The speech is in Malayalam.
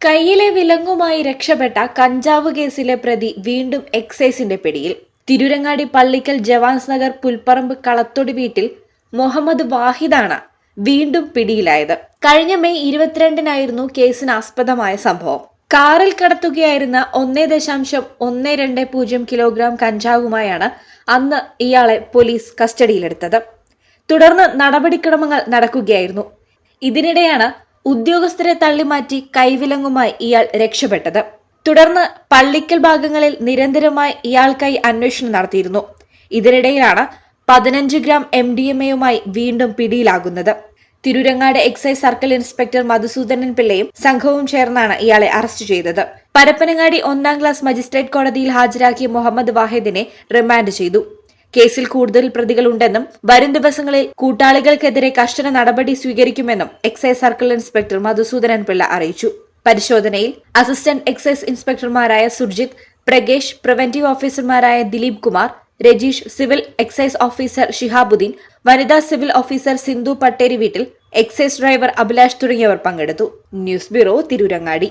കയ്യിലെ വിലങ്ങുമായി രക്ഷപ്പെട്ട കഞ്ചാവ് കേസിലെ പ്രതി വീണ്ടും എക്സൈസിന്റെ പിടിയിൽ. തിരുരങ്ങാടി പള്ളിക്കൽ ജവാൻസ് നഗർ പുൽപ്പറമ്പ് കളത്തൊടി വീട്ടിൽ മുഹമ്മദ് വാഹിദാണ് വീണ്ടും പിടിയിലായത്. കഴിഞ്ഞ മെയ് ഇരുപത്തിരണ്ടിനായിരുന്നു കേസിന് ആസ്പദമായ സംഭവം. കാറിൽ കടത്തുകയായിരുന്ന ഒന്നേ ദശാംശം ഒന്ന് രണ്ട് പൂജ്യം കിലോഗ്രാം കഞ്ചാവുമായാണ് അന്ന് ഇയാളെ പോലീസ് കസ്റ്റഡിയിലെടുത്തത്. തുടർന്ന് നടപടിക്രമങ്ങൾ നടക്കുകയായിരുന്നു. ഇതിനിടെയാണ് ഉദ്യോഗസ്ഥരെ തള്ളിമാറ്റി കൈവിലങ്ങുമായി ഇയാൾ രക്ഷപ്പെട്ടത്. തുടർന്ന് പള്ളിക്കൽ ഭാഗങ്ങളിൽ നിരന്തരമായി ഇയാൾക്കായി അന്വേഷണം നടത്തിയിരുന്നു. ഇതിനിടയിലാണ് പതിനഞ്ച് ഗ്രാം എം ഡി എം എയുമായി വീണ്ടും പിടിയിലാകുന്നത്. Tirurangadi excise circle inspector Madhusudanan പിള്ളയും സംഘവും ചേർന്നാണ് ഇയാളെ അറസ്റ്റ് ചെയ്തത്. പരപ്പനങ്ങാടി ഒന്നാം ക്ലാസ് മജിസ്ട്രേറ്റ് കോടതിയിൽ ഹാജരാക്കിയ മുഹമ്മദ് വാഹിദിനെ റിമാൻഡ് ചെയ്തു. കേസിൽ കൂടുതൽ പ്രതികളുണ്ടെന്നും വരും ദിവസങ്ങളിൽ കൂട്ടാളികൾക്കെതിരെ കർശന നടപടി സ്വീകരിക്കുമെന്നും excise circle inspector Madhusudanan Pillai അറിയിച്ചു. പരിശോധനയിൽ അസിസ്റ്റന്റ് എക്സൈസ് ഇൻസ്പെക്ടർമാരായ സുർജിത് പ്രഗേഷ് പ്രിവന്റീവ് ഓഫീസർമാരായ Dileep Kumar Rajeesh civil excise officer Shihabuddeen വനിതാ സിവിൽ ഓഫീസർ സിന്ധു പട്ടേരി വീട്ടിൽ എക്സൈസ് ഡ്രൈവർ അഭിലാഷ് തുടങ്ങിയവർ പങ്കെടുത്തു. News bureau Tirurangadi.